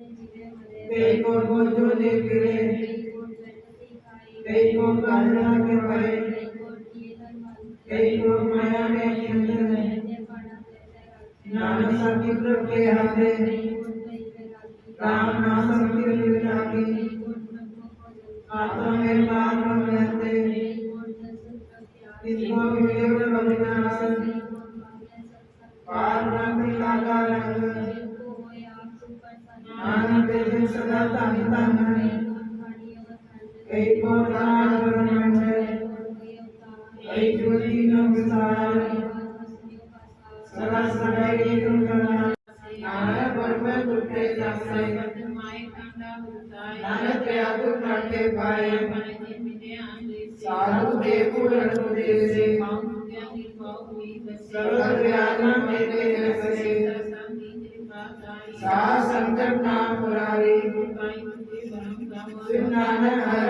कई को बोझो दे फिरे कई को कांडा के पड़े, कई को माया में खिंचने ज्ञान समुद्र के हाथे, राम नाम संकीर्तन हाथे, आत्मा में पार साधु देखो रघु देसे सर्व मेरे रसे सा संकट नाम मुरारी श्री नानक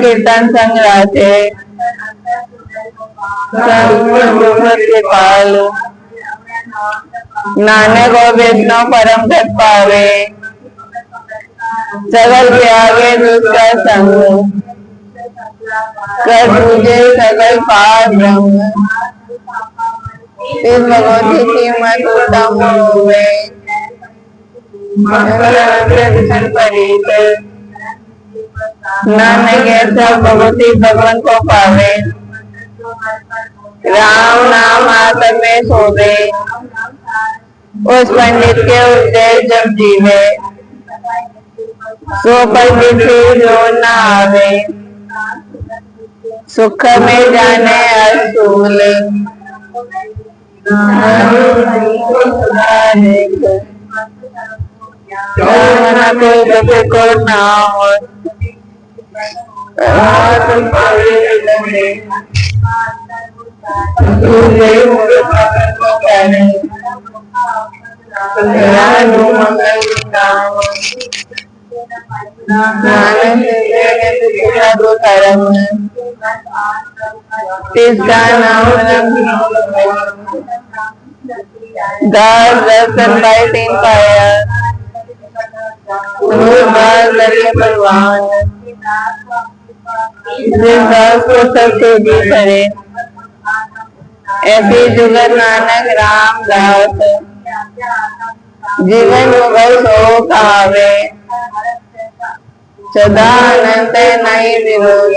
कीर्तन पाल। नानक और विष्णु परम गत पावे। सगल त्यागे दुष्का संग। कर तुझे सगल पार ब्रह्म भगवती की मत उत्तम होवे मंगल परित नानक भगवती भगवान को पावे राम नाम आत्म में सोवे उस पंडित के उद्देश्य जब जीवे सो पंडित ही जो न आवे सुख में जाने असूल को जप को नाम आत्म पावे लगे तुझे मुझे पावन को कहने कल्याण मंगल नाम नानक तेरे तेरा दो धर्म इसका को सब तेज़ी करे ऐसी जुगत नानक राम दास, जीवन मुगल सो कहावे सदा अनंत नहीं विरोध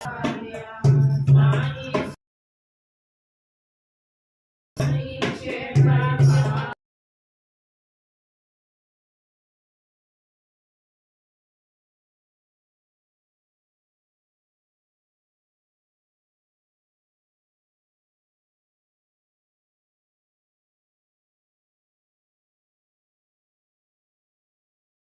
Bye.